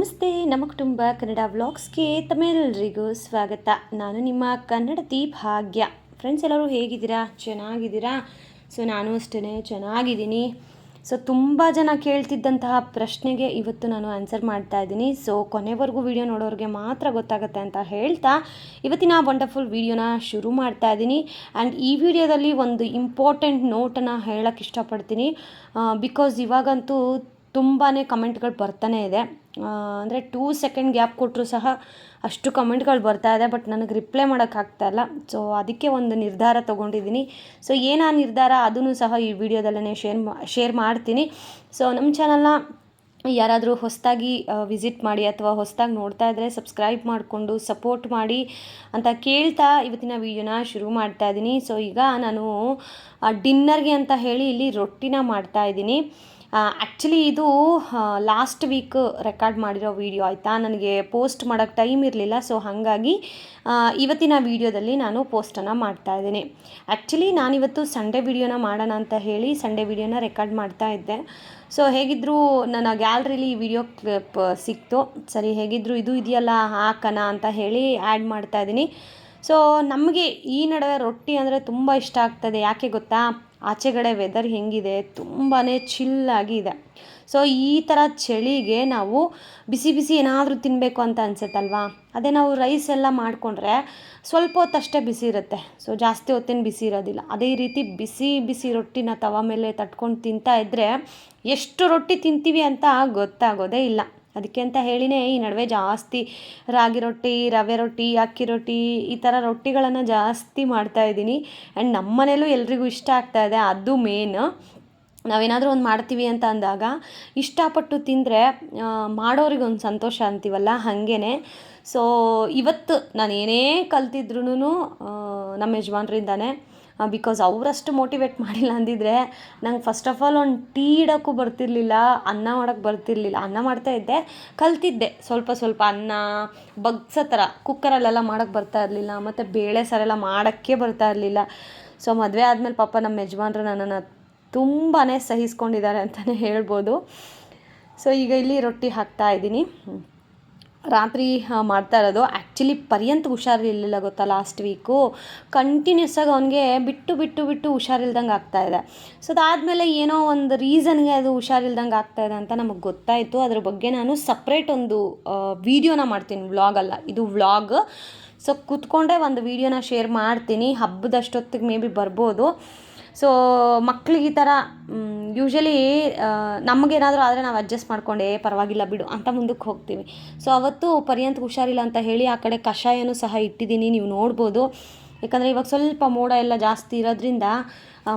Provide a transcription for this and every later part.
ನಮಸ್ತೆ, ನಮ್ಮ ಕುಟುಂಬ ಕನ್ನಡ ವ್ಲಾಗ್ಸ್ಗೆ ತಮ್ಮೆಲ್ಲರಿಗೂ ಸ್ವಾಗತ. ನಾನು ನಿಮ್ಮ ಕನ್ನಡತಿ ಭಾಗ್ಯ. ಫ್ರೆಂಡ್ಸ್ ಎಲ್ಲರೂ ಹೇಗಿದ್ದೀರಾ? ಚೆನ್ನಾಗಿದ್ದೀರಾ? ಸೊ ನಾನು ಅಷ್ಟೇ ಚೆನ್ನಾಗಿದ್ದೀನಿ. ಸೊ ತುಂಬ ಜನ ಕೇಳ್ತಿದ್ದಂತಹ ಪ್ರಶ್ನೆಗೆ ಇವತ್ತು ನಾನು ಆನ್ಸರ್ ಮಾಡ್ತಾ ಇದ್ದೀನಿ. ಸೊ ಕೊನೆವರೆಗೂ ವಿಡಿಯೋ ನೋಡೋರಿಗೆ ಮಾತ್ರ ಗೊತ್ತಾಗುತ್ತೆ ಅಂತ ಹೇಳ್ತಾ ಇವತ್ತಿನ ವಂಡರ್ಫುಲ್ ವಿಡಿಯೋನ ಶುರು ಮಾಡ್ತಾ ಇದ್ದೀನಿ. ಆ್ಯಂಡ್ ಈ ವಿಡಿಯೋದಲ್ಲಿ ಒಂದು ಇಂಪಾರ್ಟೆಂಟ್ ನೋಟನ್ನು ಹೇಳೋಕ್ಕೆ ಇಷ್ಟಪಡ್ತೀನಿ. ಬಿಕಾಸ್ ಇವಾಗಂತೂ ತುಂಬಾ ಕಮೆಂಟ್ಗಳು ಬರ್ತಾನೆ ಇದೆ. ಅಂದರೆ ಟೂ ಸೆಕೆಂಡ್ ಗ್ಯಾಪ್ ಕೊಟ್ಟರು ಸಹ ಅಷ್ಟು ಕಮೆಂಟ್ಗಳು ಬರ್ತಾ ಇದೆ, ಬಟ್ ನನಗೆ ರಿಪ್ಲೈ ಮಾಡೋಕ್ಕಾಗ್ತಾಯಿಲ್ಲ ಸೊ ಅದಕ್ಕೆ ಒಂದು ನಿರ್ಧಾರ ತೊಗೊಂಡಿದ್ದೀನಿ. ಸೊ ಏನು ಆ ನಿರ್ಧಾರ ಅದನ್ನು ಸಹ ಈ ವಿಡಿಯೋದಲ್ಲೇ ಶೇರ್ ಶೇರ್ ಮಾಡ್ತೀನಿ. ಸೊ ನಮ್ಮ ಚಾನಲ್ನ ಯಾರಾದರೂ ಹೊಸದಾಗಿ ವಿಸಿಟ್ ಮಾಡಿ ಅಥವಾ ಹೊಸದಾಗಿ ನೋಡ್ತಾ ಇದ್ದರೆ ಸಬ್ಸ್ಕ್ರೈಬ್ ಮಾಡಿಕೊಂಡು ಸಪೋರ್ಟ್ ಮಾಡಿ ಅಂತ ಕೇಳ್ತಾ ಇವತ್ತಿನ ವಿಡಿಯೋನ ಶುರು ಮಾಡ್ತಾ ಇದ್ದೀನಿ. ಸೊ ಈಗ ನಾನು ಡಿನ್ನರ್ಗೆ ಅಂತ ಹೇಳಿ ಇಲ್ಲಿ ರೊಟ್ಟಿನ ಮಾಡ್ತಾ ಇದ್ದೀನಿ. ಆ್ಯಕ್ಚುಲಿ ಇದು ಲಾಸ್ಟ್ ವೀಕ್ ರೆಕಾರ್ಡ್ ಮಾಡಿರೋ ವೀಡಿಯೋ ಆಯಿತಾ? ನನಗೆ ಪೋಸ್ಟ್ ಮಾಡೋಕ್ಕೆ ಟೈಮ್ ಇರಲಿಲ್ಲ ಸೊ ಹಾಗಾಗಿ ಇವತ್ತಿನ ವೀಡಿಯೋದಲ್ಲಿ ನಾನು ಪೋಸ್ಟನ್ನು ಮಾಡ್ತಾ ಇದ್ದೀನಿ. ಆ್ಯಕ್ಚುಲಿ ನಾನಿವತ್ತು ಸಂಡೇ ವೀಡಿಯೋನ ಮಾಡೋಣ ಅಂತ ಹೇಳಿ ಸಂಡೇ ವೀಡಿಯೋನ ರೆಕಾರ್ಡ್ ಮಾಡ್ತಾ ಇದ್ದೆ. ಸೊ ಹೇಗಿದ್ದರೂ ನನ್ನ ಗ್ಯಾಲ್ರಿಲಿ ಈ ವಿಡಿಯೋ ಕ್ಲಿಪ್ ಸಿಕ್ತು. ಸರಿ ಹೇಗಿದ್ದರೂ ಇದು ಇದೆಯಲ್ಲ, ಹಾಕೋಣ ಅಂತ ಹೇಳಿ ಆ್ಯಡ್ ಮಾಡ್ತಾ ಇದ್ದೀನಿ. ಸೊ ನಮಗೆ ಈ ನಡುವೆ ರೊಟ್ಟಿ ಅಂದರೆ ತುಂಬ ಇಷ್ಟ ಆಗ್ತದೆ. ಯಾಕೆ ಗೊತ್ತಾ? ಆಚೆಗಡೆ ವೆದರ್ ಹೆಂಗಿದೆ ತುಂಬಾ ಚಿಲ್ಲಾಗಿ ಇದೆ. ಸೊ ಈ ಥರ ಚಳಿಗೆ ನಾವು ಬಿಸಿ ಬಿಸಿ ಏನಾದರೂ ತಿನ್ನಬೇಕು ಅಂತ ಅನ್ಸುತ್ತಲ್ವಾ? ಅದೇ ನಾವು ರೈಸ್ ಎಲ್ಲ ಮಾಡಿಕೊಂಡ್ರೆ ಸ್ವಲ್ಪ ಹೊತ್ತಷ್ಟೇ ಬಿಸಿ ಇರುತ್ತೆ. ಸೊ ಜಾಸ್ತಿ ಹೊತ್ತೇನು ಬಿಸಿ ಇರೋದಿಲ್ಲ. ಅದೇ ರೀತಿ ಬಿಸಿ ಬಿಸಿ ರೊಟ್ಟಿನ ತವ ಮೇಲೆ ತಟ್ಕೊಂಡು ತಿಂತಾ ಇದ್ದರೆ ಎಷ್ಟು ರೊಟ್ಟಿ ತಿಂತೀವಿ ಅಂತ ಗೊತ್ತಾಗೋದೇ ಇಲ್ಲ. ಅದಕ್ಕೆ ಅಂತ ಹೇಳಿನೇ ಈ ನಡುವೆ ಜಾಸ್ತಿ ರಾಗಿ ರೊಟ್ಟಿ, ರವೆ ರೊಟ್ಟಿ, ಅಕ್ಕಿ ರೊಟ್ಟಿ ಈ ಥರ ರೊಟ್ಟಿಗಳನ್ನು ಜಾಸ್ತಿ ಮಾಡ್ತಾ ಇದ್ದೀನಿ. ಆ್ಯಂಡ್ ನಮ್ಮ ಮನೇಲೂ ಎಲ್ರಿಗೂ ಇಷ್ಟ ಆಗ್ತಾ ಇದೆ, ಅದು ಮೇನ್ ನಾವೇನಾದರೂ ಒಂದು ಮಾಡ್ತೀವಿ ಅಂತ ಅಂದಾಗ ಇಷ್ಟಪಟ್ಟು ತಿಂದರೆ ಮಾಡೋರಿಗೊಂದು ಸಂತೋಷ ಅಂತೀವಲ್ಲ ಹಾಗೇ ಸೊ ಇವತ್ತು ನಾನು ಏನೇ ಕಲ್ತಿದ್ರು ನಮ್ಮ ಯಜಮಾನ್ರಿಂದಾನೆ ಬಿಕಾಸ್ ಅವರಷ್ಟು ಮೋಟಿವೇಟ್ ಮಾಡಿಲ್ಲ ಅಂದಿದ್ರೆ ನಂಗೆ ಫಸ್ಟ್ ಆಫ್ ಆಲ್ ಒಂದು ಟೀ ಇಡೋಕ್ಕೂ ಬರ್ತಿರ್ಲಿಲ್ಲ, ಅನ್ನ ಮಾಡೋಕ್ಕೆ ಬರ್ತಿರ್ಲಿಲ್ಲ. ಅನ್ನ ಮಾಡ್ತಾ ಇದ್ದೆ, ಕಲ್ತಿದ್ದೆ. ಸ್ವಲ್ಪ ಸ್ವಲ್ಪ ಅನ್ನ, ಬಗ್ಸೋ ಥರ ಕುಕ್ಕರಲ್ಲೆಲ್ಲ ಮಾಡೋಕ್ಕೆ ಬರ್ತಾ ಇರಲಿಲ್ಲ, ಮತ್ತು ಬೇಳೆ ಸಾರೆಲ್ಲ ಮಾಡೋಕ್ಕೆ ಬರ್ತಾ ಇರಲಿಲ್ಲ. ಸೊ ಮದುವೆ ಆದಮೇಲೆ ಪಾಪ ನಮ್ಮ ಯಜಮಾನ್ರು ನನ್ನನ್ನು ತುಂಬಾ ಸಹಿಸ್ಕೊಂಡಿದ್ದಾರೆ ಅಂತಲೇ ಹೇಳ್ಬೋದು. ಸೊ ಈಗ ಇಲ್ಲಿ ರೊಟ್ಟಿ ಹಾಕ್ತಾ ಇದ್ದೀನಿ. ರಾತ್ರಿ ಮಾಡ್ತಾ ಇರೋದು. ಆ್ಯಕ್ಚುಲಿ ಪರ್ಯಂತ ಹುಷಾರಿರಲಿಲ್ಲ ಗೊತ್ತಾ ಲಾಸ್ಟ್ ವೀಕು ಕಂಟಿನ್ಯೂಸ್ ಆಗಿ ಅವನಿಗೆ ಬಿಟ್ಟು ಬಿಟ್ಟು ಬಿಟ್ಟು ಹುಷಾರಿಲ್ದಂಗೆ ಆಗ್ತಾಯಿದೆ ಸೊ ಅದಾದಮೇಲೆ ಏನೋ ಒಂದು ರೀಸನ್ಗೆ ಅದು ಹುಷಾರಿಲ್ದಂಗೆ ಇದೆ ಅಂತ ನಮಗೆ ಗೊತ್ತಾಯಿತು. ಅದ್ರ ಬಗ್ಗೆ ನಾನು ಸಪ್ರೇಟ್ ಒಂದು ವೀಡಿಯೋನ ಮಾಡ್ತೀನಿ ವ್ಲಾಗಲ್ಲ ಇದು ವ್ಲಾಗ್ ಸೊ ಕೂತ್ಕೊಂಡೇ ಒಂದು ವೀಡಿಯೋನ ಶೇರ್ ಮಾಡ್ತೀನಿ. ಹಬ್ಬದಷ್ಟೊತ್ತಿಗೆ ಮೇ ಬಿ ಬರ್ಬೋದು. ಸೊ ಮಕ್ಳಿಗೆ ಈ ಥರ ಯೂಶ್ವಲಿ ನಮಗೇನಾದರೂ ಆದರೆ ನಾವು ಅಡ್ಜಸ್ಟ್ ಮಾಡ್ಕೊಂಡೆ ಪರವಾಗಿಲ್ಲ ಬಿಡು ಅಂತ ಮುಂದಕ್ಕೆ ಹೋಗ್ತೀವಿ. ಸೊ ಅವತ್ತು ಪರ್ಯಂತ ಹುಷಾರಿಲ್ಲ ಅಂತ ಹೇಳಿ ಆ ಕಡೆ ಕಷಾಯನೂ ಸಹ ಇಟ್ಟಿದ್ದೀನಿ, ನೀವು ನೋಡ್ಬೋದು. ಯಾಕಂದರೆ ಇವಾಗ ಸ್ವಲ್ಪ ಮೋಡ ಎಲ್ಲ ಜಾಸ್ತಿ ಇರೋದ್ರಿಂದ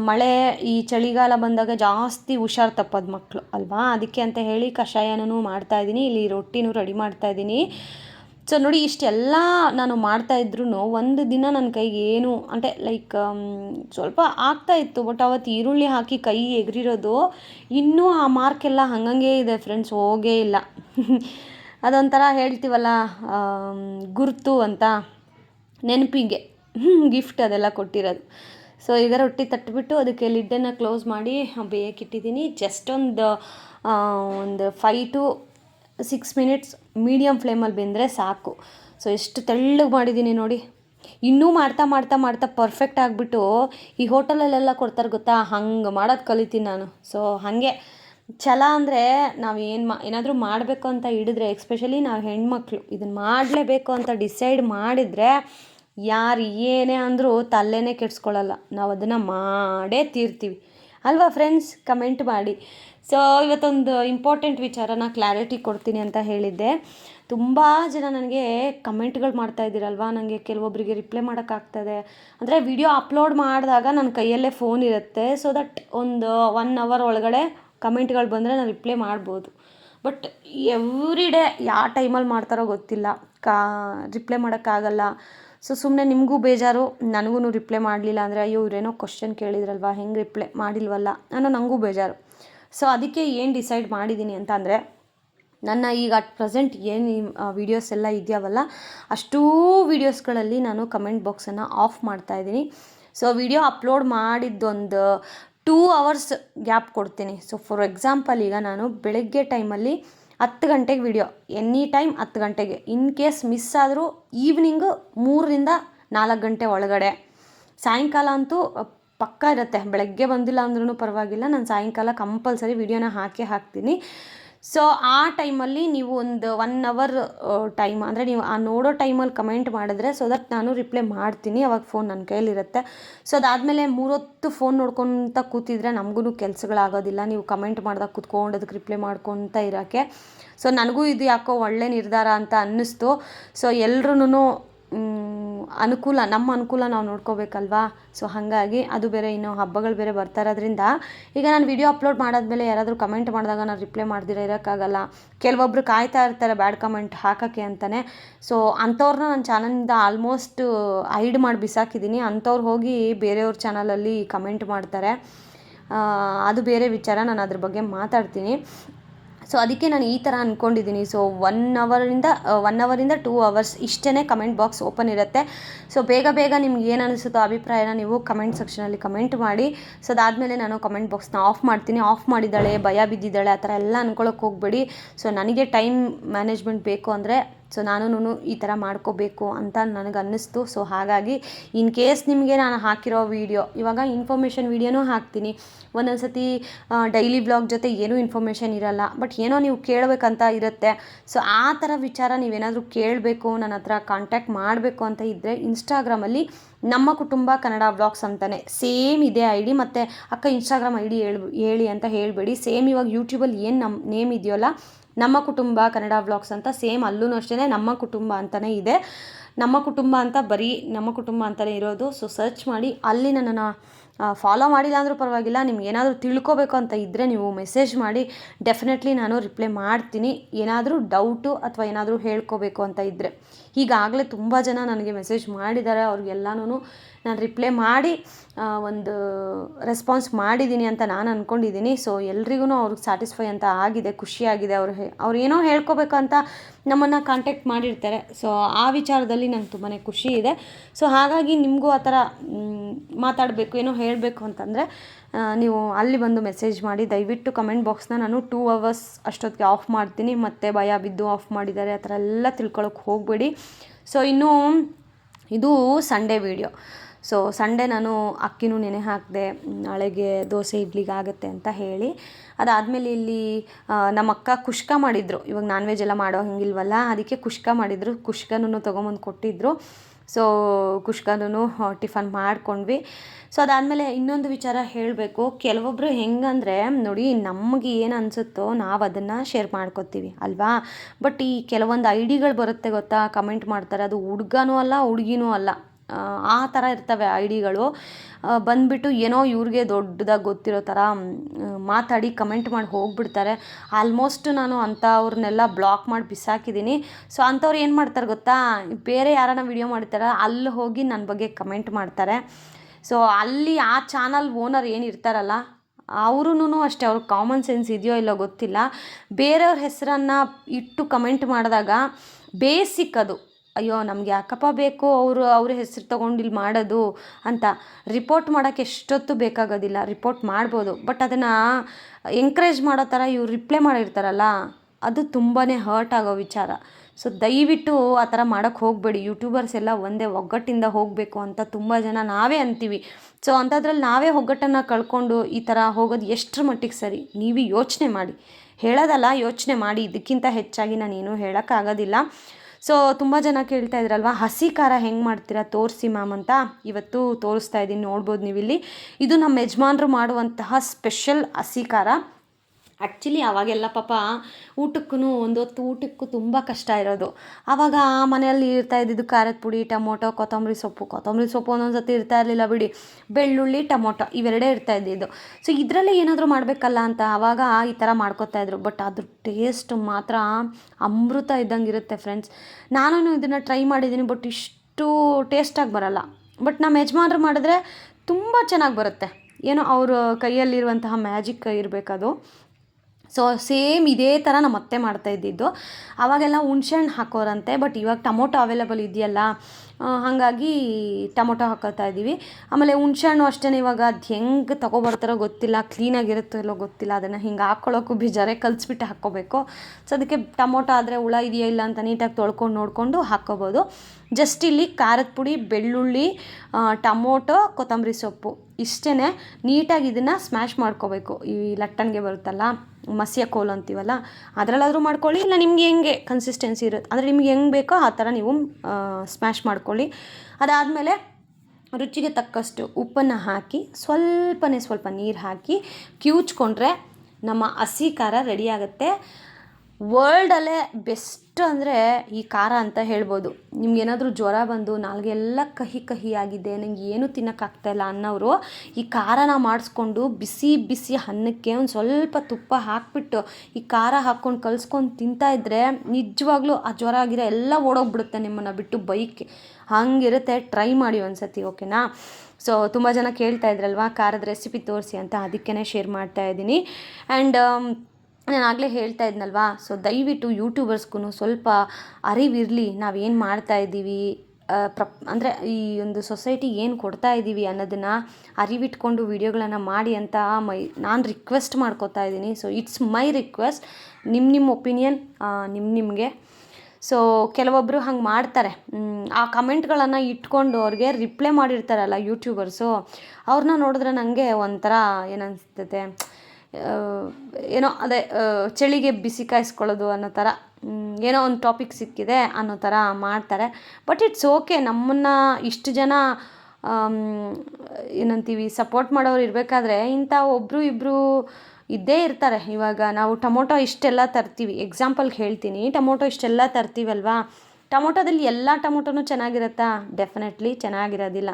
ಮಳೆ ಈ ಚಳಿಗಾಲ ಬಂದಾಗ ಜಾಸ್ತಿ ಹುಷಾರು ತಪ್ಪೋದು ಮಕ್ಕಳು ಅಲ್ವಾ? ಅದಕ್ಕೆ ಅಂತ ಹೇಳಿ ಕಷಾಯನೂ ಮಾಡ್ತಾಯಿದ್ದೀನಿ ಇಲ್ಲಿ ರೊಟ್ಟಿನೂ ರೆಡಿ ಮಾಡ್ತಾಯಿದ್ದೀನಿ ಸೊ ನೋಡಿ, ಇಷ್ಟೆಲ್ಲ ನಾನು ಮಾಡ್ತಾ ಇದ್ರೂ ಒಂದು ದಿನ ನನ್ನ ಕೈಗೆ ಏನು, ಅಂದರೆ ಲೈಕ್ ಸ್ವಲ್ಪ ಆಗ್ತಾ ಇತ್ತು ಬಟ್ ಅವತ್ತು ಈರುಳ್ಳಿ ಹಾಕಿ ಕೈ ಎಗರಿರೋದು ಇನ್ನೂ ಆ ಮಾರ್ಕೆಲ್ಲ ಹಂಗಂಗೆ ಇದೆ ಫ್ರೆಂಡ್ಸ್ ಹೋಗೇ ಇಲ್ಲ. ಅದೊಂಥರ ಹೇಳ್ತೀವಲ್ಲ ಗುರುತು ಅಂತ, ನೆನಪಿಗೆ ಗಿಫ್ಟ್ ಅದೆಲ್ಲ ಕೊಟ್ಟಿರೋದು. ಸೊ ಇದರ ರೊಟ್ಟಿ ತಟ್ಬಿಟ್ಟು ಅದಕ್ಕೆ ಲಿಡ್ಡನ್ನು ಕ್ಲೋಸ್ ಮಾಡಿ ಬೇಯಕ್ಕಿಟ್ಟಿದ್ದೀನಿ ಜಸ್ಟ್ ಒಂದು ಒಂದು five to six minutes medium ಫ್ಲೇಮಲ್ಲಿ ಬೆಂದರೆ ಸಾಕು. ಸೊ ಎಷ್ಟು ತೆಳ್ಳಗೆ ಮಾಡಿದ್ದೀನಿ ನೋಡಿ. ಇನ್ನೂ ಮಾಡ್ತಾ ಮಾಡ್ತಾ ಮಾಡ್ತಾ ಪರ್ಫೆಕ್ಟ್ ಆಗಿಬಿಟ್ಟು ಈ ಹೋಟೆಲಲ್ಲೆಲ್ಲ ಕೊಡ್ತಾರೆ ಗೊತ್ತಾ? ಹಂಗೆ ಮಾಡೋದು ಕಲಿತೀನಿ ನಾನು. ಸೊ ಹಾಗೆ. ಛಲ ಅಂದರೆ ನಾವು ಏನು ಮಾ ಏನಾದರೂ ಮಾಡಬೇಕು ಅಂತ ಹಿಡಿದ್ರೆ ಎಕ್ಸ್ಪೆಷಲಿ ನಾವು ಹೆಣ್ಮಕ್ಳು ಇದನ್ನು ಮಾಡಲೇಬೇಕು ಅಂತ ಡಿಸೈಡ್ ಮಾಡಿದರೆ ಯಾರು ಏನೇ ಅಂದರೂ ತಲೆನೇ ಕೆಡ್ಸ್ಕೊಳ್ಳಲ್ಲ ನಾವು ಅದನ್ನು ಮಾಡೇ ತೀರ್ತೀವಿ. ಅಲ್ವಾ ಫ್ರೆಂಡ್ಸ್ ಕಮೆಂಟ್ ಮಾಡಿ. ಸೊ ಇವತ್ತೊಂದು ಇಂಪಾರ್ಟೆಂಟ್ ವಿಚಾರನ ಕ್ಲಾರಿಟಿ ಕೊಡ್ತೀನಿ ಅಂತ ಹೇಳಿದ್ದೆ. ತುಂಬ ಜನ ನನಗೆ ಕಮೆಂಟ್ಗಳು ಮಾಡ್ತಾ ಇದ್ದೀರಲ್ವಾ? ನನಗೆ ಕೆಲವೊಬ್ಬರಿಗೆ ರಿಪ್ಲೈ ಮಾಡೋಕ್ಕಾಗ್ತದೆ ಅಂದರೆ ವಿಡಿಯೋ ಅಪ್ಲೋಡ್ ಮಾಡಿದಾಗ ನನ್ನ ಕೈಯಲ್ಲೇ ಫೋನ್ ಇರುತ್ತೆ. ಸೊ ದಟ್ ಒಂದು ಒನ್ ಅವರ್ ಒಳಗಡೆ ಕಮೆಂಟ್ಗಳು ಬಂದರೆ ನಾನು ರಿಪ್ಲೈ ಮಾಡ್ಬೋದು. ಬಟ್ ಎವ್ರಿ ಡೇ ಯಾವ ಟೈಮಲ್ಲಿ ಮಾಡ್ತಾರೋ ಗೊತ್ತಿಲ್ಲ. ಕಾ ರಿಪ್ಲೈ ಮಾಡೋಕ್ಕಾಗಲ್ಲ ಸೊ ಸುಮ್ಮನೆ ನಿಮಗೂ ಬೇಜಾರು ನನಗೂ ರಿಪ್ಲೈ ಮಾಡಲಿಲ್ಲ ಅಂದರೆ ಅಯ್ಯೋ, ಇವರೇನೋ ಕ್ವಶನ್ ಕೇಳಿದ್ರಲ್ವಾ? ಹೆಂಗೆ ರಿಪ್ಲೈ ಮಾಡಿಲ್ವಲ್ಲ? ಅನ್ನೋ ನನಗೂ ಬೇಜಾರು. ಸೊ ಅದಕ್ಕೆ ಏನು ಡಿಸೈಡ್ ಮಾಡಿದ್ದೀನಿ ಅಂತ ಅಂದರೆ, ನನ್ನ ಈಗ ಅಟ್ ಪ್ರೆಸೆಂಟ್ ಏನು ವೀಡಿಯೋಸ್ ಎಲ್ಲ ಇದೆಯಾವಲ್ಲ, ಅಷ್ಟೂ ವೀಡಿಯೋಸ್ಗಳಲ್ಲಿ ನಾನು ಕಮೆಂಟ್ ಬಾಕ್ಸನ್ನು ಆಫ್ ಮಾಡ್ತಾಯಿದ್ದೀನಿ ಸೊ ವಿಡಿಯೋ ಅಪ್ಲೋಡ್ ಮಾಡಿದ್ದೊಂದು ಟೂ ಅವರ್ಸ್ ಗ್ಯಾಪ್ ಕೊಡ್ತೀನಿ. ಸೊ ಫಾರ್ ಎಕ್ಸಾಂಪಲ್ ಈಗ ನಾನು ಬೆಳಗ್ಗೆ ಟೈಮಲ್ಲಿ ಹತ್ತು ಗಂಟೆಗೆ ವಿಡಿಯೋ ಎನಿ ಟೈಮ್ ಹತ್ತು ಗಂಟೆಗೆ ಇನ್ ಕೇಸ್ ಮಿಸ್ ಆದರೂ ಈವ್ನಿಂಗು ಮೂರರಿಂದ ನಾಲ್ಕು ಗಂಟೆ ಒಳಗಡೆ. ಸಾಯಂಕಾಲ ಅಂತೂ ಪಕ್ಕ ಇರುತ್ತೆ. ಬೆಳಗ್ಗೆ ಬಂದಿಲ್ಲ ಅಂದ್ರೂ ಪರವಾಗಿಲ್ಲ. ನಾನು ಸಾಯಂಕಾಲ ಕಂಪಲ್ಸರಿ ವಿಡಿಯೋನ ಹಾಕೇ ಹಾಕ್ತೀನಿ. ಸೊ ಆ ಟೈಮಲ್ಲಿ ನೀವು ಒಂದು ಒನ್ ಅವರ್ ಟೈಮ್ ಅಂದರೆ ನೀವು ಆ ನೋಡೋ ಟೈಮಲ್ಲಿ ಕಮೆಂಟ್ ಮಾಡಿದ್ರೆ ಸೊ ದಟ್ ನಾನು ರಿಪ್ಲೈ ಮಾಡ್ತೀನಿ. ಅವಾಗ ಫೋನ್ ನನ್ನ ಕೈಯಲ್ಲಿರುತ್ತೆ. ಸೊ ಅದಾದಮೇಲೆ ಮೂರೊತ್ತು ಫೋನ್ ನೋಡ್ಕೊತ ಕೂತಿದ್ರೆ ನಮಗೂ ಕೆಲಸಗಳಾಗೋದಿಲ್ಲ. ನೀವು ಕಮೆಂಟ್ ಮಾಡಿದಾಗ ಕೂತ್ಕೊಂಡು ಅದಕ್ಕೆ ರಿಪ್ಲೈ ಮಾಡ್ಕೊತ ಇರೋಕ್ಕೆ. ಸೊ ನನಗೂ ಇದು ಯಾಕೋ ಒಳ್ಳೆ ನಿರ್ಧಾರ ಅಂತ ಅನ್ನಿಸ್ತು. ಸೊ ಎಲ್ರೂ ಅನುಕೂಲ, ನಮ್ಮ ಅನುಕೂಲ ನಾವು ನೋಡ್ಕೋಬೇಕಲ್ವಾ? ಸೊ ಹಾಗಾಗಿ ಅದು ಬೇರೆ ಇನ್ನು ಹಬ್ಬಗಳು ಬೇರೆ ಬರ್ತಾ ಇರೋದ್ರಿಂದ ಈಗ ನಾನು ವಿಡಿಯೋ ಅಪ್ಲೋಡ್ ಮಾಡಾದ್ಮೇಲೆ ಯಾರಾದರೂ ಕಮೆಂಟ್ ಮಾಡಿದಾಗ ನಾನು ರಿಪ್ಲೈ ಮಾಡ್ದಿರ, ಇರೋಕ್ಕಾಗಲ್ಲ. ಕೆಲವೊಬ್ಬರು ಕಾಯ್ತಾ ಇರ್ತಾರೆ ಬ್ಯಾಡ್ ಕಮೆಂಟ್ ಹಾಕೋಕ್ಕೆ ಅಂತಲೇ ಸೊ ಅಂಥವ್ರನ್ನ ನನ್ನ ಚಾನಲಿಂದ ಆಲ್ಮೋಸ್ಟ್ ಐಡ್ ಮಾಡಿ ಬಿಸಾಕಿದ್ದೀನಿ ಅಂಥವ್ರು ಹೋಗಿ ಬೇರೆಯವ್ರ ಚಾನಲಲ್ಲಿ ಕಮೆಂಟ್ ಮಾಡ್ತಾರೆ. ಅದು ಬೇರೆ ವಿಚಾರ, ನಾನು ಅದ್ರ ಬಗ್ಗೆ ಮಾತಾಡ್ತೀನಿ. ಸೊ ಅದಕ್ಕೆ ನಾನು ಈ ಥರ ಅಂದ್ಕೊಂಡಿದ್ದೀನಿ ಸೊ ಒನ್ ಅವರಿಂದ ಒನ್ ಅವರಿಂದ ಟೂ ಅವರ್ಸ್ ಇಷ್ಟೇ ಕಮೆಂಟ್ ಬಾಕ್ಸ್ ಓಪನ್ ಇರುತ್ತೆ. ಸೊ ಬೇಗ ಬೇಗ ನಿಮ್ಗೆ ಏನು ಅನಿಸುತ್ತೋ ಅಭಿಪ್ರಾಯನ ನೀವು ಕಮೆಂಟ್ ಸೆಕ್ಷನಲ್ಲಿ ಕಮೆಂಟ್ ಮಾಡಿ. ಸೊ ಅದಾದಮೇಲೆ ನಾನು ಕಮೆಂಟ್ ಬಾಕ್ಸ್ನ ಆಫ್ ಮಾಡ್ತೀನಿ. ಆಫ್ ಮಾಡಿದ್ದಾಳೆ, ಭಯ ಬಿದ್ದಿದ್ದಾಳೆ, ಆ ಥರ ಎಲ್ಲ ಅಂದ್ಕೊಳಕ್ಕೆ ಹೋಗಬೇಡಿ. ಸೊ ನನಗೆ ಟೈಮ್ ಮ್ಯಾನೇಜ್ಮೆಂಟ್ ಬೇಕು ಅಂದರೆ ಸೊ ನಾನು ಈ ಥರ ಮಾಡ್ಕೋಬೇಕು ಅಂತ ನನಗೆ ಅನ್ನಿಸ್ತು ಸೊ ಹಾಗಾಗಿ ಇನ್ ಕೇಸ್ ನಿಮಗೆ ನಾನು ಹಾಕಿರೋ ವೀಡಿಯೋ, ಇವಾಗ ಇನ್ಫಾರ್ಮೇಷನ್ ವೀಡಿಯೋನೂ ಹಾಕ್ತೀನಿ. ಒಂದೊಂದು ಸತಿ ಡೈಲಿ ಬ್ಲಾಗ್ ಜೊತೆ ಏನೂ ಇನ್ಫಾರ್ಮೇಷನ್ ಇರಲ್ಲ, ಬಟ್ ಏನೋ ನೀವು ಕೇಳಬೇಕಂತ ಇರುತ್ತೆ. ಸೊ ಆ ಥರ ವಿಚಾರ ನೀವೇನಾದರೂ ಕೇಳಬೇಕು, ನನ್ನ ಹತ್ರ ಕಾಂಟ್ಯಾಕ್ಟ್ ಮಾಡಬೇಕು ಅಂತ ಇದ್ದರೆ ಇನ್ಸ್ಟಾಗ್ರಾಮಲ್ಲಿ ನಮ್ಮ ಕುಟುಂಬ ಕನ್ನಡ ವ್ಲಾಗ್ಸ್ ಅಂತಲೇ ಸೇಮ್ ಇದೆ ಐ ಡಿ ಮತ್ತು ಅಕ್ಕ ಇನ್ಸ್ಟಾಗ್ರಾಮ್ ಐ ಡಿ ಹೇಳಿ ಹೇಳಿ ಅಂತ ಹೇಳಬೇಡಿ. ಸೇಮ್ ಇವಾಗ ಯೂಟ್ಯೂಬಲ್ಲಿ ಏನು ನಮ್ಮ ನೇಮ್ ಇದೆಯಲ್ಲ, ನಮ್ಮ ಕುಟುಂಬ ಕನ್ನಡ ಬ್ಲಾಗ್ಸ್ ಅಂತ ಸೇಮ್ ಅಲ್ಲೂ ಅಷ್ಟೇ ನಮ್ಮ ಕುಟುಂಬ ಅಂತಲೇ ಇದೆ. ನಮ್ಮ ಕುಟುಂಬ ಅಂತ ಬರೀ ನಮ್ಮ ಕುಟುಂಬ ಅಂತಲೇ ಇರೋದು. ಸೊ ಸರ್ಚ್ ಮಾಡಿ, ಅಲ್ಲಿ ನನ್ನನ್ನು ಫಾಲೋ ಮಾಡಿಲ್ಲ ಅಂದರೂ ಪರವಾಗಿಲ್ಲ, ನಿಮ್ಗೆ ಏನಾದರೂ ತಿಳ್ಕೊಬೇಕು ಅಂತ ಇದ್ದರೆ ನೀವು ಮೆಸೇಜ್ ಮಾಡಿ ಡೆಫಿನೆಟ್ಲಿ ನಾನು ರಿಪ್ಲೈ ಮಾಡ್ತೀನಿ. ಏನಾದರೂ ಡೌಟು ಅಥವಾ ಏನಾದರೂ ಹೇಳ್ಕೋಬೇಕು ಅಂತ ಇದ್ದರೆ ಈಗಾಗಲೇ ತುಂಬ ಜನ ನನಗೆ ಮೆಸೇಜ್ ಮಾಡಿದ್ದಾರೆ. ಅವ್ರಿಗೆಲ್ಲನೂ ನಾನು ರಿಪ್ಲೈ ಮಾಡಿ ಒಂದು ರೆಸ್ಪಾನ್ಸ್ ಮಾಡಿದ್ದೀನಿ ಅಂತ ನಾನು ಅಂದ್ಕೊಂಡಿದ್ದೀನಿ ಸೊ ಎಲ್ರಿಗೂ ಅವ್ರಿಗೆ ಸ್ಯಾಟಿಸ್ಫೈ ಅಂತ ಆಗಿದೆ ಖುಷಿಯಾಗಿದೆ ಅವ್ರು ಅವ್ರು ಏನೋ ಹೇಳ್ಕೋಬೇಕು ಅಂತ ನಮ್ಮನ್ನು ಕಾಂಟ್ಯಾಕ್ಟ್ ಮಾಡಿರ್ತಾರೆ. ಸೊ ಆ ವಿಚಾರದಲ್ಲಿ ನಂಗೆ ತುಂಬಾ ಖುಷಿ ಇದೆ. ಸೊ ಹಾಗಾಗಿ ನಿಮಗೂ ಆ ಥರ ಮಾತಾಡಬೇಕು, ಏನೋ ಹೇಳಬೇಕು ಅಂತಂದರೆ ನೀವು ಅಲ್ಲಿ ಬಂದು ಮೆಸೇಜ್ ಮಾಡಿ, ದಯವಿಟ್ಟು ಕಮೆಂಟ್ ಬಾಕ್ಸ್ನ ನಾನು ಟೂ ಅವರ್ಸ್ ಅಷ್ಟೊತ್ತಿಗೆ ಆಫ್ ಮಾಡ್ತೀನಿ. ಮತ್ತೆ ಭಯ ಬಿದ್ದು ಆಫ್ ಮಾಡಿದ್ದಾರೆ, ಆ ಥರ ಎಲ್ಲ ತಿಳ್ಕೊಳಕ್ಕೆ ಹೋಗಬೇಡಿ. ಸೊ ಇನ್ನು ಇದು ಸಂಡೇ ವೀಡಿಯೋ ಸೊ ಸಂಡೇ ನಾನು ಅಕ್ಕಿನೂ ನೆನೆ ಹಾಕಿದೆ, ನಾಳೆಗೆ ದೋಸೆ ಇಡ್ಲಿಗೆ ಆಗುತ್ತೆ ಅಂತ ಹೇಳಿ. ಅದಾದಮೇಲೆ ಇಲ್ಲಿ ನಮ್ಮ ಅಕ್ಕ ಕುಷ್ಕ ಮಾಡಿದ್ರು. ಇವಾಗ ನಾನ್ ವೆಜ್ ಎಲ್ಲ ಮಾಡೋ ಹಂಗಿಲ್ವಲ್ಲ, ಅದಕ್ಕೆ ಕುಷ್ಕ ಮಾಡಿದರು. ಕುಷ್ಕನೂ ತೊಗೊಂಬಂದು ಕೊಟ್ಟಿದ್ದರು ಸೊ ಕುಷ್ಕನೂ ಟಿಫನ್ ಮಾಡ್ಕೊಂಡ್ವಿ. ಸೊ ಅದಾದಮೇಲೆ ಇನ್ನೊಂದು ವಿಚಾರ ಹೇಳಬೇಕು. ಕೆಲವೊಬ್ಬರು ಹೆಂಗಂದರೆ, ನೋಡಿ, ನಮಗೆ ಏನು ಅನಿಸುತ್ತೋ ನಾವು ಅದನ್ನು ಶೇರ್ ಮಾಡ್ಕೋತೀವಿ, ಅಲ್ವಾ? ಬಟ್ ಈ ಕೆಲವೊಂದು ಐಡಿಗಳು ಬರುತ್ತೆ ಗೊತ್ತಾ? ಕಮೆಂಟ್ ಮಾಡ್ತಾರೆ. ಅದು ಹುಡ್ಗನೂ ಅಲ್ಲ, ಹುಡುಗಿನೂ ಅಲ್ಲ. ಆ, ಥರ ಇರ್ತವೆ ಐ ಡಿಗಳು ಬಂದುಬಿಟ್ಟು ಏನೋ ಇವ್ರಿಗೆ ದೊಡ್ಡದಾಗಿ ಗೊತ್ತಿರೋ ಥರ ಮಾತಾಡಿ ಕಮೆಂಟ್ ಮಾಡಿ ಹೋಗ್ಬಿಡ್ತಾರೆ. ಆಲ್ಮೋಸ್ಟ್ ನಾನು ಅಂಥವ್ರನ್ನೆಲ್ಲ ಬ್ಲಾಕ್ ಮಾಡಿ ಬಿಸಾಕಿದ್ದೀನಿ ಸೊ ಅಂಥವ್ರು ಏನು ಮಾಡ್ತಾರೆ ಗೊತ್ತಾ? ಬೇರೆ ಯಾರನ್ನ ವಿಡಿಯೋ ಮಾಡ್ತಾರೆ ಅಲ್ಲಿ ಹೋಗಿ ನನ್ನ ಬಗ್ಗೆ ಕಮೆಂಟ್ ಮಾಡ್ತಾರೆ. ಸೊ ಅಲ್ಲಿ ಆ ಚಾನಲ್ ಓನರ್ ಏನು ಇರ್ತಾರಲ್ಲ ಅವ್ರೂ ಅಷ್ಟೇ ಅವ್ರಿಗೆ ಕಾಮನ್ ಸೆನ್ಸ್ ಇದೆಯೋ ಇಲ್ಲೋ ಗೊತ್ತಿಲ್ಲ. ಬೇರೆಯವ್ರ ಹೆಸರನ್ನು ಇಟ್ಟು ಕಮೆಂಟ್ ಮಾಡಿದಾಗ ಬೇಸಿಕ್ ಅದು. ಅಯ್ಯೋ, ನಮಗೆ ಯಾಕಪ್ಪ ಬೇಕು? ಅವರು, ಅವ್ರ ಹೆಸರು ತೊಗೊಂಡು ಇಲ್ಲಿ ಮಾಡೋದು ಅಂತ ರಿಪೋರ್ಟ್ ಮಾಡೋಕ್ಕೆ ಎಷ್ಟೊತ್ತು ಬೇಕಾಗೋದಿಲ್ಲ. ರಿಪೋರ್ಟ್ ಮಾಡ್ಬೋದು. ಬಟ್ ಅದನ್ನು ಎಂಕರೇಜ್ ಮಾಡೋ ಥರ ಇವ್ರು ರಿಪ್ಲೈ ಮಾಡಿರ್ತಾರಲ್ಲ, ಅದು ತುಂಬಾ ಹರ್ಟ್ ಆಗೋ ವಿಚಾರ. ಸೊ ದಯವಿಟ್ಟು ಆ ಥರ ಮಾಡೋಕ್ಕೆ ಹೋಗಬೇಡಿ. ಯೂಟ್ಯೂಬರ್ಸ್ ಎಲ್ಲ ಒಂದೇ ಒಗ್ಗಟ್ಟಿಂದ ಹೋಗಬೇಕು ಅಂತ ತುಂಬ ಜನ ನಾವೇ ಅಂತೀವಿ. ಸೊ ಅಂಥದ್ರಲ್ಲಿ ನಾವೇ ಒಗ್ಗಟ್ಟನ್ನು ಕಳ್ಕೊಂಡು ಈ ಥರ ಹೋಗೋದು ಎಷ್ಟರ ಮಟ್ಟಿಗೆ ಸರಿ? ನೀವು ಯೋಚನೆ ಮಾಡಿ. ಹೇಳೋದಲ್ಲ, ಯೋಚನೆ ಮಾಡಿ. ಇದಕ್ಕಿಂತ ಹೆಚ್ಚಾಗಿ ನಾನೇನು ಹೇಳೋಕ್ಕಾಗೋದಿಲ್ಲ. ಸೊ ತುಂಬ ಜನ ಕೇಳ್ತಾ ಇದ್ರಲ್ವ, ಹಸಿ ಖಾರ ಹೆಂಗೆ ಮಾಡ್ತೀರಾ ತೋರಿಸಿ ಮ್ಯಾಮ್ ಅಂತ. ಇವತ್ತು ತೋರಿಸ್ತಾ ಇದ್ದೀನಿ ನೋಡ್ಬೋದು ನೀವಿಲ್ಲಿ. ಇದು ನಮ್ಮ ಯಜಮಾನ್ರು ಮಾಡುವಂತಹ ಸ್ಪೆಷಲ್ ಹಸಿ ಖಾರ. ಆ್ಯಕ್ಚುಲಿ ಅವಾಗೆಲ್ಲ ಪಾಪ ಊಟಕ್ಕೂ ಒಂದೊತ್ತು ಊಟಕ್ಕೂ ತುಂಬ ಕಷ್ಟ ಇರೋದು. ಆವಾಗ ಮನೆಯಲ್ಲಿ ಇರ್ತಾ ಇದ್ದಿದ್ದು ಖಾರದ ಪುಡಿ, ಟೊಮೊಟೊ, ಕೊತ್ತಂಬರಿ ಸೊಪ್ಪು. ಕೊತ್ತಂಬರಿ ಸೊಪ್ಪು ಒಂದೊಂದು ಸತಿ ಇರ್ತಾ ಇರಲಿಲ್ಲ ಬಿಡಿ. ಬೆಳ್ಳುಳ್ಳಿ, ಟೊಮೊಟೊ ಇವೆರಡೇ ಇರ್ತಾ ಇದ್ದಿದ್ದು. ಸೊ ಇದರಲ್ಲೇ ಏನಾದರೂ ಮಾಡಬೇಕಲ್ಲ ಅಂತ ಆವಾಗ ಈ ಥರ ಮಾಡ್ಕೊತಾ ಇದ್ರು. ಬಟ್ ಅದ್ರ ಟೇಸ್ಟ್ ಮಾತ್ರ ಅಮೃತ ಇದ್ದಂಗೆ ಇರುತ್ತೆ ಫ್ರೆಂಡ್ಸ್ ನಾನು ಇದನ್ನು ಟ್ರೈ ಮಾಡಿದ್ದೀನಿ ಬಟ್ ಇಷ್ಟು ಟೇಸ್ಟಾಗಿ ಬರಲ್ಲ. ಬಟ್ ನಮ್ಮ ಯಜಮಾನ್ರು ಮಾಡಿದ್ರೆ ತುಂಬ ಚೆನ್ನಾಗಿ ಬರುತ್ತೆ. ಏನೋ ಅವರು ಕೈಯಲ್ಲಿರುವಂತಹ ಮ್ಯಾಜಿಕ್ ಇರಬೇಕದು. ಸೊ ಸೇಮ್ ಇದೇ ಥರ ನಮ್ಮ ಅತ್ತೆ ಮಾಡ್ತಾ ಇದ್ದಿದ್ದು. ಅವಾಗೆಲ್ಲ ಹುಣ್ಸೆಹಣ್ಣು ಹಾಕೋರಂತೆ ಬಟ್ ಇವಾಗ ಟೊಮೊಟೊ ಅವೈಲೇಬಲ್ ಇದೆಯಲ್ಲ ಹಾಗಾಗಿ ಟೊಮೊಟೊ ಹಾಕೋತಾ ಇದ್ದೀವಿ. ಆಮೇಲೆ ಹುಣ್ಸೆಹಣ್ಣು ಅಷ್ಟೇ ಇವಾಗ ಅದು ಹೆಂಗೆ ತೊಗೊಬರ್ತಾರೋ ಗೊತ್ತಿಲ್ಲ ಕ್ಲೀನಾಗಿರುತ್ತೋ ಇಲ್ಲೋ ಗೊತ್ತಿಲ್ಲ, ಅದನ್ನು ಹಿಂಗೆ ಹಾಕ್ಕೊಳ್ಳೋಕ್ಕೂ ಬೇಜಾರೇ, ಕಲಿಸ್ಬಿಟ್ಟು ಹಾಕ್ಕೋಬೇಕು. ಸೊ ಅದಕ್ಕೆ ಟೊಮೊಟೊ ಆದರೆ ಹುಳ ಇದೆಯಾ ಇಲ್ಲ ಅಂತ ನೀಟಾಗಿ ತೊಳ್ಕೊಂಡು ನೋಡಿಕೊಂಡು ಹಾಕ್ಕೋಬೋದು. ಜಸ್ಟ್ ಇಲ್ಲಿ ಖಾರದ ಪುಡಿ, ಬೆಳ್ಳುಳ್ಳಿ ಟೊಮೊಟೊ, ಕೊತ್ತಂಬರಿ ಸೊಪ್ಪು ಇಷ್ಟೇ ನೀಟಾಗಿ ಇದನ್ನು ಸ್ಮ್ಯಾಶ್ ಮಾಡ್ಕೋಬೇಕು. ಈ ಲಟ್ಟಣಿಗೆ ಬರುತ್ತಲ್ಲ. ಮಸಿಯ ಕೋಲು ಅಂತೀವಲ್ಲ, ಅದರಲ್ಲಾದರೂ ಮಾಡ್ಕೊಳ್ಳಿ. ಇಲ್ಲ, ನಿಮಗೆ ಹೆಂಗೆ ಕನ್ಸಿಸ್ಟೆನ್ಸಿ ಇರುತ್ತೆ? ಅಂದರೆ ನಿಮ್ಗೆ ಹೆಂಗೆ ಬೇಕೋ ಆ ಥರ ನೀವು ಸ್ಮ್ಯಾಶ್ ಮಾಡ್ಕೊಳ್ಳಿ. ಅದಾದಮೇಲೆ ರುಚಿಗೆ ತಕ್ಕಷ್ಟು ಉಪ್ಪನ್ನು ಹಾಕಿ, ಸ್ವಲ್ಪನೇ ಸ್ವಲ್ಪ ನೀರು ಹಾಕಿ, ಕ್ಯೂಚ್ಕೊಂಡ್ರೆ ನಮ್ಮ ಹಸಿ ಖಾರ ರೆಡಿ ಆಗುತ್ತೆ. ವರ್ಲ್ಡಲ್ಲೇ ಬೆಸ್ಟ್ ಅಂದರೆ ಈ ಖಾರ ಅಂತ ಹೇಳ್ಬೋದು. ನಿಮ್ಗೇನಾದರೂ ಜ್ವರ ಬಂದು ನಾಲ್ಗೆ ಎಲ್ಲ ಕಹಿ ಕಹಿ ಆಗಿದೆ, ನಂಗೆ ಏನೂ ತಿನ್ನೋಕ್ಕಾಗ್ತಾಯಿಲ್ಲ ಅನ್ನೋರು ಈ ಖಾರನ ಮಾಡಿಸ್ಕೊಂಡು ಬಿಸಿ ಬಿಸಿ ಅನ್ನಕ್ಕೆ ಒಂದು ಸ್ವಲ್ಪ ತುಪ್ಪ ಹಾಕ್ಬಿಟ್ಟು ಈ ಖಾರ ಹಾಕ್ಕೊಂಡು ಕಲ್ಸ್ಕೊಂಡು ತಿಂತಾ ಇದ್ದರೆ ನಿಜವಾಗ್ಲೂ ಆ ಜ್ವರ ಆಗಿರೋ ಎಲ್ಲ ಓಡೋಗ್ಬಿಡುತ್ತೆ ನಿಮ್ಮನ್ನು ಬಿಟ್ಟು ಬೈಕ್. ಹಂಗಿರುತ್ತೆ, ಟ್ರೈ ಮಾಡಿ ಒಂದ್ಸತಿ, ಓಕೆನಾ? ಸೊ ತುಂಬ ಜನ ಕೇಳ್ತಾ ಇದ್ರಲ್ವಾ, ಖಾರದ ರೆಸಿಪಿ ತೋರಿಸಿ ಅಂತ ಅದಕ್ಕೇ ಶೇರ್ ಮಾಡ್ತಾ ಇದ್ದೀನಿ. ಆ್ಯಂಡ್ ನಾನು ಆಗಲೇ ಹೇಳ್ತಾ ಇದ್ನಲ್ವಾ? ಸೊ ದಯವಿಟ್ಟು ಯೂಟ್ಯೂಬರ್ಸ್ಗೂ ಸ್ವಲ್ಪ ಅರಿವಿರಲಿ. ನಾವೇನು ಮಾಡ್ತಾ ಇದ್ದೀವಿ? ಪ್ರಪ್ ಅಂದರೆ ಈ ಒಂದು ಸೊಸೈಟಿ ಏನು ಕೊಡ್ತಾ ಇದ್ದೀವಿ ಅನ್ನೋದನ್ನು ಅರಿವಿಟ್ಕೊಂಡು ವೀಡಿಯೋಗಳನ್ನು ಮಾಡಿ ಅಂತ ಮೈ ನಾನು ರಿಕ್ವೆಸ್ಟ್ ಮಾಡ್ಕೋತಾ ಇದ್ದೀನಿ. ಸೊ ಇಟ್ಸ್ ಮೈ ರಿಕ್ವೆಸ್ಟ್ ನಿಮ್ಮ ನಿಮ್ಮ ಒಪಿನಿಯನ್ ನಿಮ್ಮ ನಿಮಗೆ. ಸೊ ಕೆಲವೊಬ್ಬರು ಹಂಗೆ ಮಾಡ್ತಾರೆ. ಆ ಕಮೆಂಟ್ಗಳನ್ನು ಇಟ್ಕೊಂಡು ಅವ್ರಿಗೆ ರಿಪ್ಲೈ ಮಾಡಿರ್ತಾರಲ್ಲ ಯೂಟ್ಯೂಬರ್ಸು ಅವ್ರನ್ನ ನೋಡಿದ್ರೆ ನನಗೆ ಒಂಥರ ಏನನ್ಸ್ತೈತೆ ಆ, ಏನೋ, ಅದೇ ಚಳಿಗೆ ಬಿಸಿ ಕಾಯಿಸ್ಕೊಳ್ಳೋದು ಅನ್ನೋ ಥರ ಏನೋ ಒಂದು ಟಾಪಿಕ್ ಸಿಕ್ಕಿದೆ ಅನ್ನೋ ಥರ ಮಾಡ್ತಾರೆ. ಬಟ್ ಇಟ್ಸ್ ಓಕೆ ನಮ್ಮನ್ನು ಇಷ್ಟು ಜನ ಏನಂತೀವಿ ಸಪೋರ್ಟ್ ಮಾಡೋರು ಇರಬೇಕಾದ್ರೆ ಇಂಥ ಒಬ್ಬರು ಇಬ್ಬರು ಇದ್ದೇ ಇರ್ತಾರೆ. ಇವಾಗ ನಾವು ಟೊಮೊಟೊ ಇಷ್ಟೆಲ್ಲ ತರ್ತೀವಿ. ಎಕ್ಸಾಂಪಲ್ಗೆ ಹೇಳ್ತೀನಿ. ಟೊಮೊಟೊ ಇಷ್ಟೆಲ್ಲ ತರ್ತೀವಲ್ವಾ? ಟೊಮೊಟೊದಲ್ಲಿ ಎಲ್ಲ ಟೊಮೊಟೊನೂ ಚೆನ್ನಾಗಿರುತ್ತಾ? ಡೆಫಿನೆಟ್ಲಿ ಚೆನ್ನಾಗಿರೋದಿಲ್ಲ.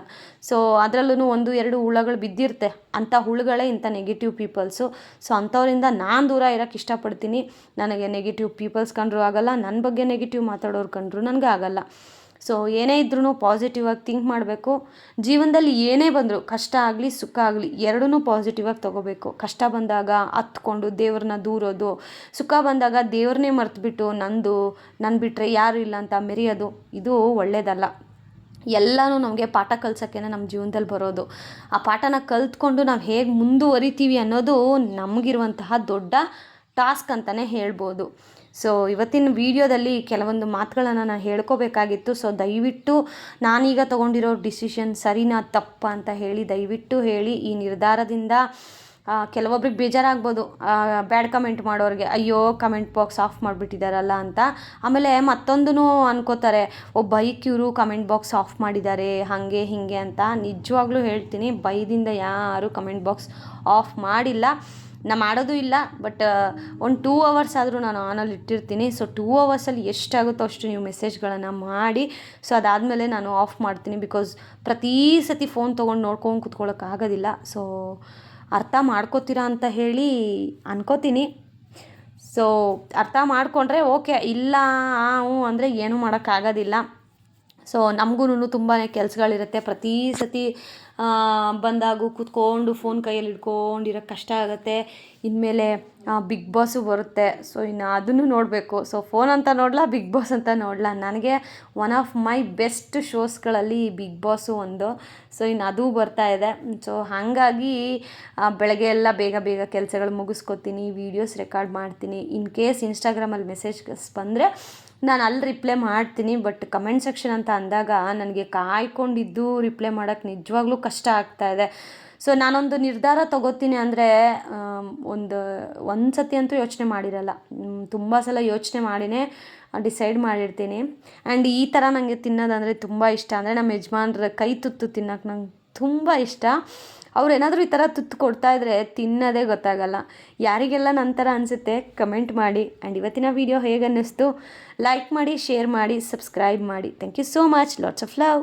ಸೊ ಅದರಲ್ಲೂ ಒಂದು ಎರಡು ಹುಳಗಳು ಬಿದ್ದಿರುತ್ತೆ. ಅಂಥ ಹುಳುಗಳೇ ಇಂಥ ನೆಗೆಟಿವ್ ಪೀಪಲ್ಸು ಸೊ ಅಂಥವರಿಂದ ನಾನು ದೂರ ಇರೋಕ್ಕೆ ಇಷ್ಟಪಡ್ತೀನಿ. ನನಗೆ ನೆಗೆಟಿವ್ ಪೀಪಲ್ಸ್ ಕಂಡ್ರೂ ಆಗಲ್ಲ ನನ್ನ ಬಗ್ಗೆ ನೆಗೆಟಿವ್ ಮಾತಾಡೋರು ಕಂಡ್ರೂ ನನಗೆ ಆಗಲ್ಲ. ಸೊ ಏನೇ ಇದ್ರೂ ಪಾಸಿಟಿವ್ ಆಗಿ ಥಿಂಕ್ ಮಾಡಬೇಕು. ಜೀವನದಲ್ಲಿ ಏನೇ ಬಂದರೂ, ಕಷ್ಟ ಆಗಲಿ, ಸುಖ ಆಗಲಿ ಎರಡೂ ಪಾಸಿಟಿವ್ ಆಗಿ ತೊಗೋಬೇಕು. ಕಷ್ಟ ಬಂದಾಗ ಹತ್ಕೊಂಡು ದೇವ್ರನ್ನ ದೂರೋದು. ಸುಖ ಬಂದಾಗ ದೇವ್ರನ್ನೇ ಮರೆತುಬಿಟ್ಟು ನಂದು ನನ್ನ ಬಿಟ್ಟರೆ ಯಾರು ಇಲ್ಲ ಅಂತ ಮೆರೆಯೋದು, ಇದು ಒಳ್ಳೆಯದಲ್ಲ ಎಲ್ಲನೂ ನಮಗೆ ಪಾಠ ಕಲ್ಸೋಕ್ಕೇ ನಮ್ಮ ಜೀವನದಲ್ಲಿ ಬರೋದು. ಆ ಪಾಠನ ಕಲ್ತ್ಕೊಂಡು ನಾವು ಹೇಗೆ ಮುಂದುವರಿತೀವಿ ಅನ್ನೋದು ನಮಗಿರುವಂತಹ ದೊಡ್ಡ ಟಾಸ್ಕ್ ಅಂತಲೇ ಹೇಳ್ಬೋದು. ಸೊ ಇವತ್ತಿನ ವಿಡಿಯೋದಲ್ಲಿ ಕೆಲವೊಂದು ಮಾತುಗಳನ್ನು ನಾನು ಹೇಳ್ಕೋಬೇಕಾಗಿತ್ತು. ಸೊ ದಯವಿಟ್ಟು ನಾನೀಗ ತೊಗೊಂಡಿರೋ ಡಿಸಿಷನ್ ಸರಿನಾ ತಪ್ಪ ಅಂತ ಹೇಳಿ, ದಯವಿಟ್ಟು ಹೇಳಿ ಈ ನಿರ್ಧಾರದಿಂದ ಕೆಲವೊಬ್ರಿಗೆ ಬೇಜಾರಾಗ್ಬೋದು. ಬ್ಯಾಡ್ ಕಮೆಂಟ್ ಮಾಡೋರಿಗೆ, ಅಯ್ಯೋ ಕಮೆಂಟ್ ಬಾಕ್ಸ್ ಆಫ್ ಮಾಡಿಬಿಟ್ಟಿದ್ದಾರಲ್ಲ ಅಂತ. ಆಮೇಲೆ ಮತ್ತೊಂದೂ ಅನ್ಕೋತಾರೆ ಓ ಬೈಕ್ ಇವರು ಕಮೆಂಟ್ ಬಾಕ್ಸ್ ಆಫ್ ಮಾಡಿದ್ದಾರೆ ಹಾಗೆ, ಹೀಗೆ ಅಂತ. ನಿಜವಾಗ್ಲೂ ಹೇಳ್ತೀನಿ ಬೈದಿಂದ ಯಾರೂ ಕಮೆಂಟ್ ಬಾಕ್ಸ್ ಆಫ್ ಮಾಡಿಲ್ಲ. ನಾ ಮಾಡೋದು ಇಲ್ಲ ಬಟ್ ಒಂದು ಟೂ ಅವರ್ಸ್ ಆದರೂ ನಾನು ಆನಲ್ಲಿ ಇಟ್ಟಿರ್ತೀನಿ. ಸೊ ಟೂ ಅವರ್ಸಲ್ಲಿ ಎಷ್ಟಾಗುತ್ತೋ ಅಷ್ಟು ನೀವು ಮೆಸೇಜ್ಗಳನ್ನು ಮಾಡಿ ಸೊ ಅದಾದಮೇಲೆ ನಾನು ಆಫ್ ಮಾಡ್ತೀನಿ ಬಿಕಾಸ್ ಪ್ರತಿ ಸತಿ ಫೋನ್ ತೊಗೊಂಡು ನೋಡ್ಕೊಂಡು ಕುತ್ಕೊಳ್ಳೋಕ್ಕಾಗೋದಿಲ್ಲ ಸೊ ಅರ್ಥ ಮಾಡ್ಕೋತೀರಾ ಅಂತ ಹೇಳಿ ಅನ್ಕೋತೀನಿ. ಸೊ ಅರ್ಥ ಮಾಡಿಕೊಂಡ್ರೆ ಓಕೆ ಇಲ್ಲ ಹ್ಞೂ ಅಂದರೆ ಏನೂ ಮಾಡೋಕ್ಕಾಗೋದಿಲ್ಲ ಸೊ ನಮಗೂ ತುಂಬಾ ಕೆಲಸಗಳಿರುತ್ತೆ. ಪ್ರತಿ ಸತಿ ಬಂದಾಗೂ ಕೂತ್ಕೊಂಡು ಫೋನ್ ಕೈಯಲ್ಲಿ ಇಟ್ಕೊಂಡಿರೋ ಕಷ್ಟ ಆಗುತ್ತೆ. ಇನ್ಮೇಲೆ ಬಿಗ್ ಬಾಸು ಬರುತ್ತೆ. ಸೊ ಇನ್ನು ಅದನ್ನು ನೋಡಬೇಕು. ಸೊ ಫೋನ್ ಅಂತ ನೋಡಲಾ ಬಿಗ್ ಬಾಸ್ ಅಂತ ನೋಡಲಾ? ನನಗೆ ಒನ್ ಆಫ್ ಮೈ ಬೆಸ್ಟ್ ಶೋಸ್ಗಳಲ್ಲಿ ಬಿಗ್ ಬಾಸು ಒಂದು. ಸೊ ಇನ್ನು ಅದು ಬರ್ತಾ ಇದೆ. ಸೊ ಹಾಗಾಗಿ ಬೆಳಗ್ಗೆ ಎಲ್ಲ ಬೇಗ ಬೇಗ ಕೆಲಸಗಳು ಮುಗಿಸ್ಕೊತೀನಿ ವೀಡಿಯೋಸ್ ರೆಕಾರ್ಡ್ ಮಾಡ್ತೀನಿ. ಇನ್ ಕೇಸ್ ಇನ್ಸ್ಟಾಗ್ರಾಮಲ್ಲಿ ಮೆಸೇಜ್ ಬಂದರೆ ನಾನು ಅಲ್ಲಿ ರಿಪ್ಲೈ ಮಾಡ್ತೀನಿ ಬಟ್ ಕಮೆಂಟ್ ಸೆಕ್ಷನ್ ಅಂತ ಅಂದಾಗ ನನಗೆ ಕಾಯ್ಕೊಂಡಿದ್ದು ರಿಪ್ಲೈ ಮಾಡೋಕ್ಕೆ ನಿಜವಾಗ್ಲೂ ಕಷ್ಟ ಆಗ್ತಾ ಇದೆ. ಸೊ ನಾನೊಂದು ನಿರ್ಧಾರ ತಗೋತೀನಿ ಅಂದರೆ ಒಂದು ಒಂದು ಸತಿ ಅಂತೂ ಯೋಚನೆ ಮಾಡಿರಲ್ಲ. ತುಂಬ ಸಲ ಯೋಚನೆ ಮಾಡಿನೇ ಡಿಸೈಡ್ ಮಾಡಿರ್ತೀನಿ. ಆ್ಯಂಡ್ ಈ ಥರ ನನಗೆ ತಿನ್ನೋದಂದರೆ ತುಂಬ ಇಷ್ಟ. ಅಂದರೆ ನಮ್ಮ ಯಜಮಾನ್ರ ಕೈ ತುತ್ತು ತಿನ್ನೋಕೆ ನಂಗೆ ತುಂಬ ಇಷ್ಟ. ಅವ್ರು ಏನಾದರೂ ಈ ಥರ ತುತ್ತು ಕೊಡ್ತಾ ಇದ್ರೆ ತಿನ್ನೋದೇ ಗೊತ್ತಾಗಲ್ಲ. ಯಾರಿಗೆಲ್ಲ ನನ್ನ ಥರ ಅನಿಸುತ್ತೆ ಕಮೆಂಟ್ ಮಾಡಿ. ಆ್ಯಂಡ್ ಇವತ್ತಿನ ವೀಡಿಯೋ ಹೇಗೆ ಅನ್ನಿಸ್ತು ಲೈಕ್ ಮಾಡಿ ಶೇರ್ ಮಾಡಿ ಸಬ್ಸ್ಕ್ರೈಬ್ ಮಾಡಿ. Thank you so much lots of love